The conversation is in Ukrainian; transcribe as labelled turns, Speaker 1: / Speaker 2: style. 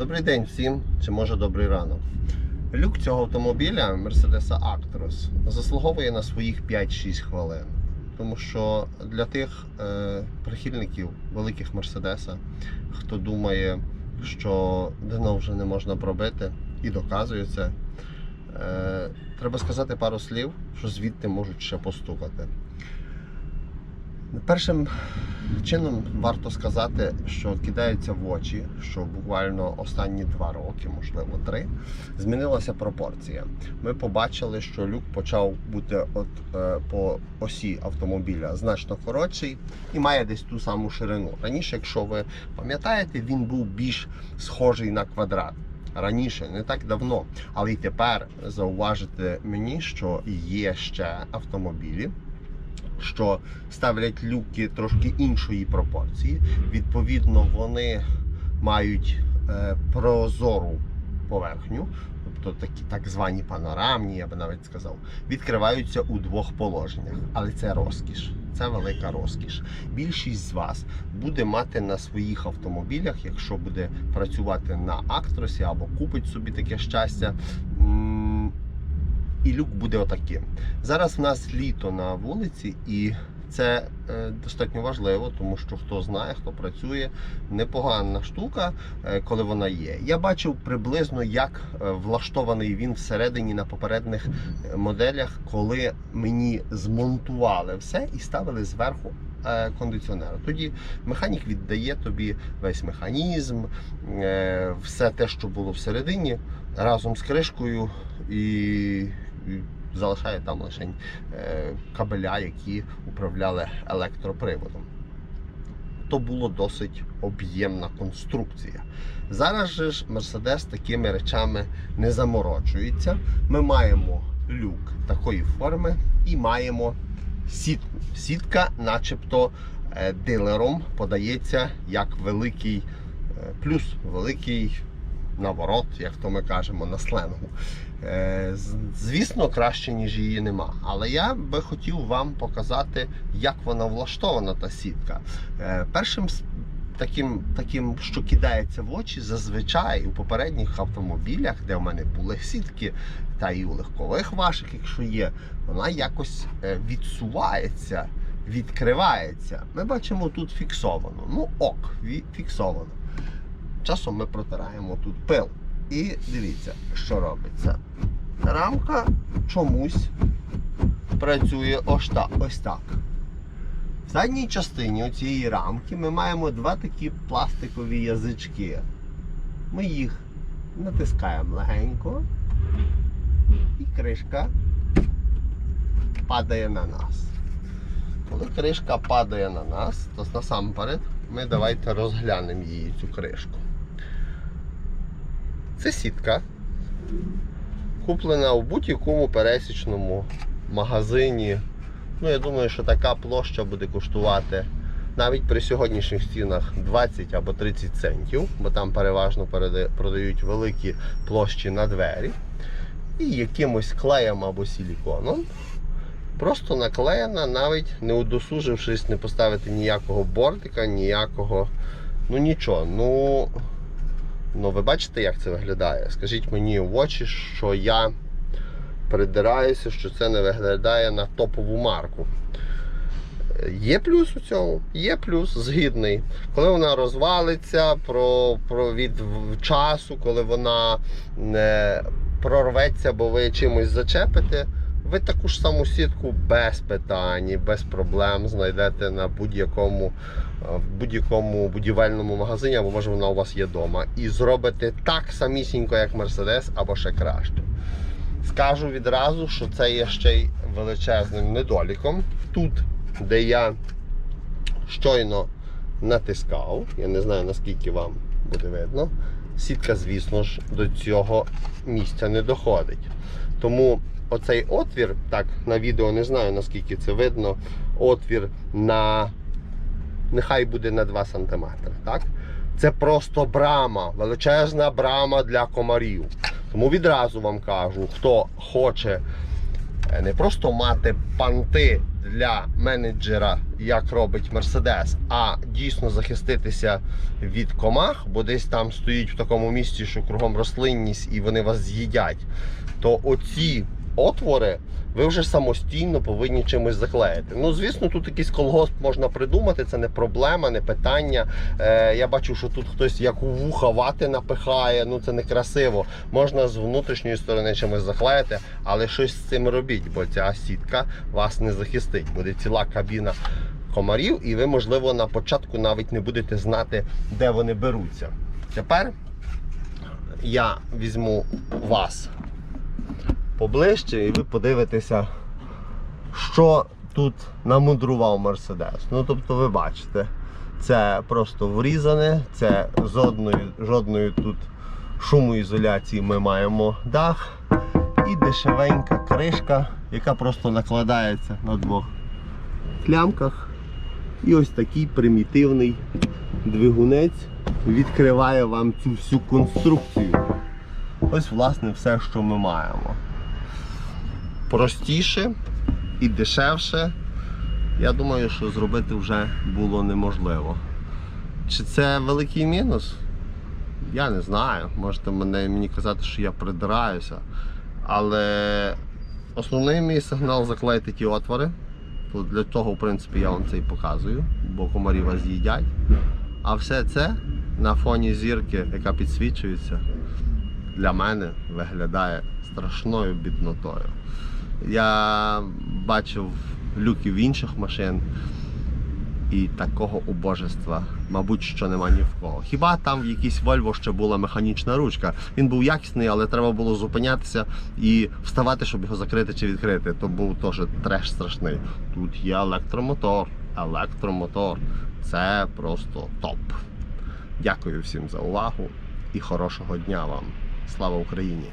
Speaker 1: Добрий день всім, чи може добрий ранок. Люк цього автомобіля Mercedes Actros заслуговує на своїх 5-6 хвилин. Тому що для тих е, прихильників великих Мерседеса, хто думає, що дно вже не можна пробити і доказує це, е, треба сказати пару слів, що звідти можуть ще постукати. Першим чином варто сказати, що кидається в очі, що буквально останні два роки, можливо три, змінилася пропорція. Ми побачили, що люк почав бути от е, по осі автомобіля значно коротший і має десь ту саму ширину. Раніше, якщо ви пам'ятаєте, він був більш схожий на квадрат. Раніше, не так давно, але й тепер зауважите мені, що є ще автомобілі, що ставлять люки трошки іншої пропорції. Відповідно, вони мають е, прозору поверхню, тобто такі так звані панорамні, я би навіть сказав, відкриваються у двох положеннях. Але це розкіш, це велика розкіш. Більшість з вас буде мати на своїх автомобілях, якщо буде працювати на актросі або купить собі таке щастя. І люк буде отаким. Зараз в нас літо на вулиці, і це е, достатньо важливо, тому що хто знає, хто працює, непогана штука, е, коли вона є. Я бачив приблизно, як е, влаштований він всередині на попередніх е, моделях, коли мені змонтували все і ставили зверху. е, Кондиціонер. Тоді механік віддає тобі весь механізм, все те, що було всередині, разом з кришкою і залишає там лише е, кабеля, які управляли електроприводом. То було досить об'ємна конструкція. Зараз же ж Mercedes такими речами не заморочується. Ми маємо люк такої форми і маємо сітку. Сітка, начебто, е, дилером подається як великий е, плюс, великий наворот, як то ми кажемо на сленгу. Е, Звісно, краще, ніж її нема. Але я би хотів вам показати, як вона влаштована, та сітка. Е, Першим таким, таким, що кидається в очі, зазвичай у попередніх автомобілях, де в мене були сітки, та і у легкових ваших, якщо є, вона якось е, відсувається, відкривається. Ми бачимо тут фіксовано. Ну ок, фіксовано. Часом ми протираємо тут пил. І дивіться, що робиться. Рамка чомусь працює ось так. В задній частині цієї рамки ми маємо два такі пластикові язички. Ми їх натискаємо легенько, і кришка падає на нас. Коли кришка падає на нас, то насамперед ми давайте розглянемо її цю кришку. Це сітка, куплена в будь-якому пересічному магазині. Ну, я думаю, що така площа буде коштувати навіть при сьогоднішніх цінах 20 або 30 центів, бо там переважно продають великі площі на двері. І якимось клеєм або силіконом. Просто наклеєна, навіть не удосужившись не поставити ніякого бортика, ніякого. Ну нічого. Ну, ну ви бачите, як це виглядає? Скажіть мені в очі, що я придираюся, що це не виглядає на топову марку. Є плюс у цьому, є плюс згідний. Коли вона розвалиться про, про від часу, коли вона не прорветься, бо ви чимось зачепите, ви таку ж саму сітку без питань, без проблем знайдете на будь-якому в будь-якому будівельному магазині, або може вона у вас є вдома. І зробите так самісінько, як Mercedes, або ще краще. Скажу відразу, що це є ще й величезним недоліком. Тут, де я щойно натискав, я не знаю наскільки вам буде видно, сітка, звісно ж, до цього місця не доходить. Тому оцей отвір, так, на відео не знаю наскільки це видно, отвір на нехай буде на 2 см. Так? Це просто брама, величезна брама для комарів. Тому відразу вам кажу, хто хоче е, не просто мати панти для менеджера, як робить Мерседес, а дійсно захиститися від комах, бо десь там стоїть в такому місці, що кругом рослинність і вони вас з'їдять, то оці отвори ви вже самостійно повинні чимось заклеїти. Ну, звісно, тут якийсь колгосп можна придумати, це не проблема, не питання. Е, я бачу, що тут хтось як у вуха вати напихає, ну це не красиво. Можна з внутрішньої сторони чимось заклеїти, але щось з цим робіть, бо ця сітка вас не захистить. Буде ціла кабіна комарів, і ви, можливо, на початку навіть не будете знати, де вони беруться. Тепер я візьму вас поближче, і ви подивитеся, що тут намудрував Мерседес. Ну, тобто, ви бачите, це просто врізане, це жодної, жодної тут шумоізоляції ми маємо дах і дешевенька кришка, яка просто накладається на двох клямках. І ось такий примітивний двигунець відкриває вам цю всю конструкцію. Ось, власне, все, що ми маємо. Простіше і дешевше. Я думаю, що зробити вже було неможливо. Чи це великий мінус? Я не знаю. Можете мене, мені казати, що я придираюся. Але основний мій сигнал заклеїти ті отвори. То для того, в принципі, я вам це і показую, бо комарі вас їдять. А все це на фоні зірки, яка підсвічується, для мене виглядає страшною біднотою. Я бачив люків інших машин, і такого убожества, мабуть, що нема ні в кого. Хіба там в якійсь Volvo ще була механічна ручка. Він був якісний, але треба було зупинятися і вставати, щоб його закрити чи відкрити. То був теж треш страшний. Тут є електромотор. Електромотор. Це просто топ. Дякую всім за увагу і хорошого дня вам. Слава Україні!